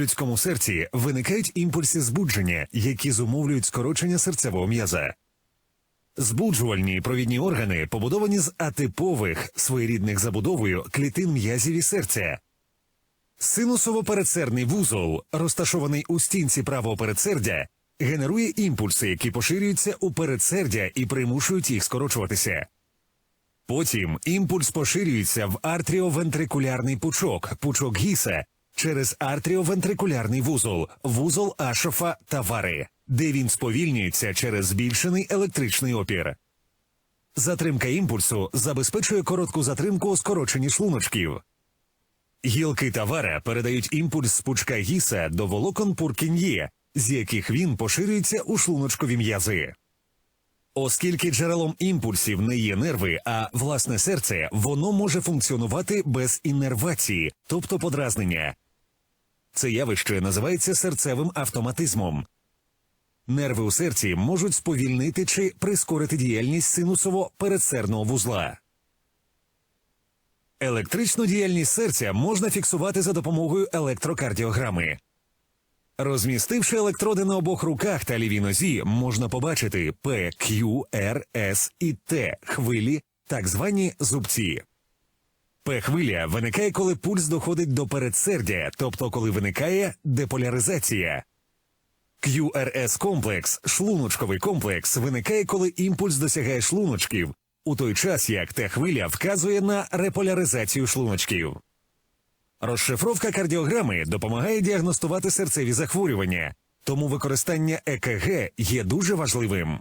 людському серці виникають імпульси збудження, які зумовлюють скорочення серцевого м'яза. Збуджувальні провідні органи побудовані з атипових своєрідних забудовою клітин м'язів і серця. Синусово-передсердний вузол, розташований у стінці правого передсердя, генерує імпульси, які поширюються у передсердя і примушують їх скорочуватися. Потім імпульс поширюється в артріовентрикулярний пучок, пучок гіса, через артріовентрикулярний вузол, вузол Ашофа та Вари, де він сповільнюється через збільшений електричний опір. Затримка імпульсу забезпечує коротку затримку у скороченні шлуночків. Гілки тавара передають імпульс з пучка гіса до волокон Пуркін'є, з яких він поширюється у шлуночкові м'язи. Оскільки джерелом імпульсів не є нерви, а власне серце, воно може функціонувати без іннервації, тобто подразнення. Це явище називається серцевим автоматизмом. Нерви у серці можуть сповільнити чи прискорити діяльність синусово-передсердного вузла. Електричну діяльність серця можна фіксувати за допомогою електрокардіограми. Розмістивши електроди на обох руках та лівій нозі, можна побачити П, Q, R, S і T хвилі, так звані зубці. П-хвиля виникає, коли пульс доходить до передсердя, тобто коли виникає деполяризація. QRS комплекс, шлуночковий комплекс, виникає, коли імпульс досягає шлуночків, у той час як Т-хвиля вказує на реполяризацію шлуночків. Розшифровка кардіограми допомагає діагностувати серцеві захворювання, тому використання ЕКГ є дуже важливим.